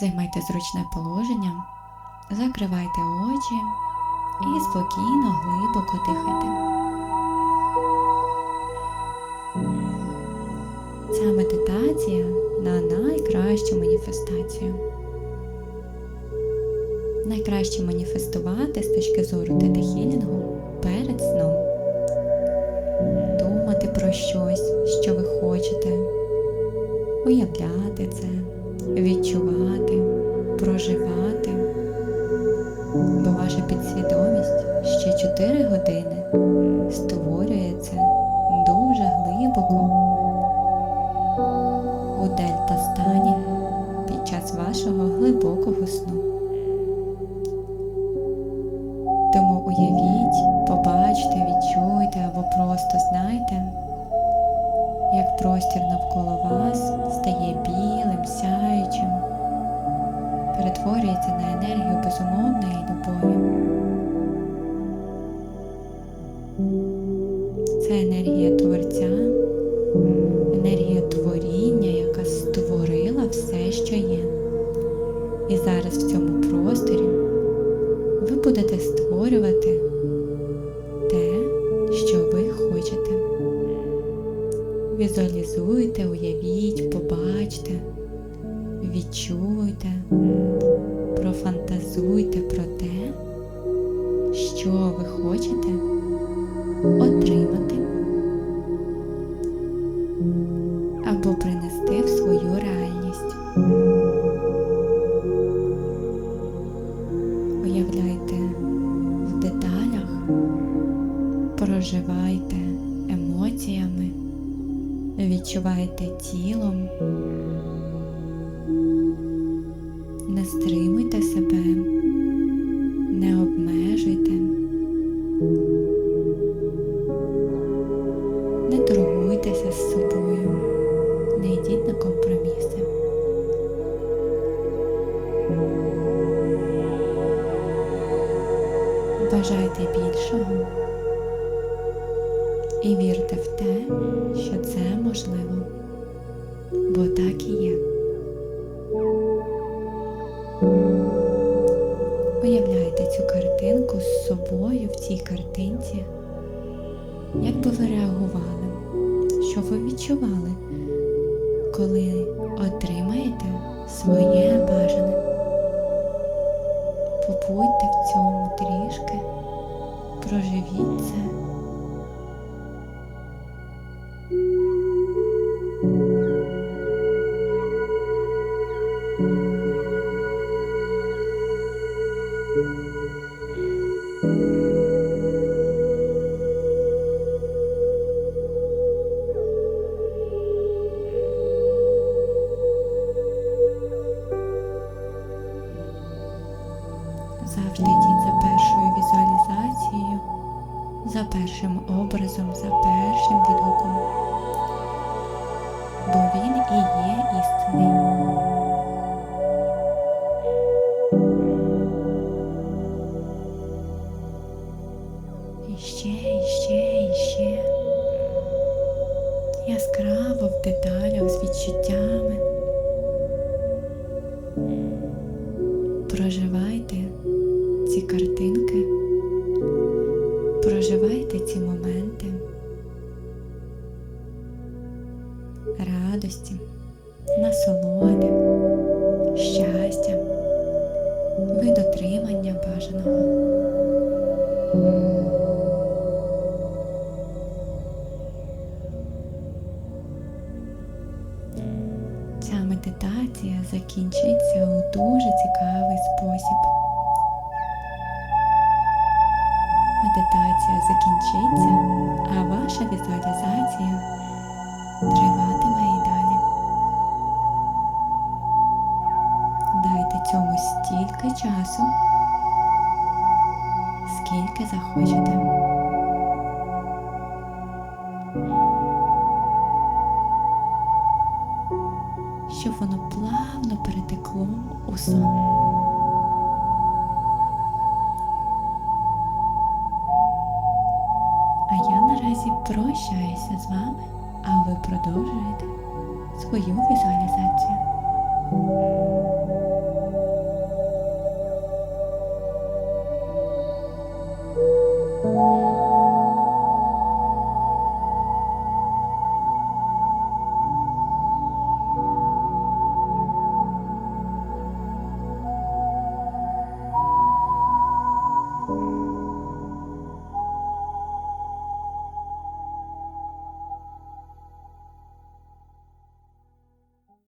Займайте зручне положення, закривайте очі і спокійно, глибоко дихайте. Ця медитація на найкращу маніфестацію. Найкраще маніфестувати з точки зору тета-хілінгу перед сном. Думати про щось, що ви хочете, уявляти проживати. Бо ваша підсвідомість ще 4 години створює це дуже глибоко перетворюється на енергію безумовної любові. Це енергія Творця, енергія творіння, яка створила все, що є. І зараз в цьому просторі ви будете створювати те, що ви хочете. Візуалізуйте, уявіть, побачте, відчуйте, профантазуйте про те, що ви хочете отримати або принести в свою реальність. Уявляйте в деталях, проживайте емоціями, відчувайте тілом, не стримуйте себе, не обмежуйте, не торгуйтеся з собою, не йдіть на компроміси. Бажайте більшого. І вірте в те, що це можливо, бо так і є. Уявляйте цю картинку з собою в цій картинці. Як би ви реагували? Що ви відчували, коли отримаєте своє бажане? Побудьте в цьому трішки, проживіть це. Завжди йдіть за першою візуалізацією, за першим образом, за першим відгуком. Бо він і є істинний. І ще, і ще, і. Яскраво в деталях з відчуттями. Проживайте ці картинки, проживайте ці моменти радості, насолоди, щастя, видотримання бажаного. Ця медитація закінчиться у дуже цікавий закінчиться, а ваша візуалізація триватиме і далі. Дайте цьому стільки часу, скільки захочете. Щоб воно плавно перетекло у сон. Прощаюся з вами, а ви продовжуєте свою візуалізацію.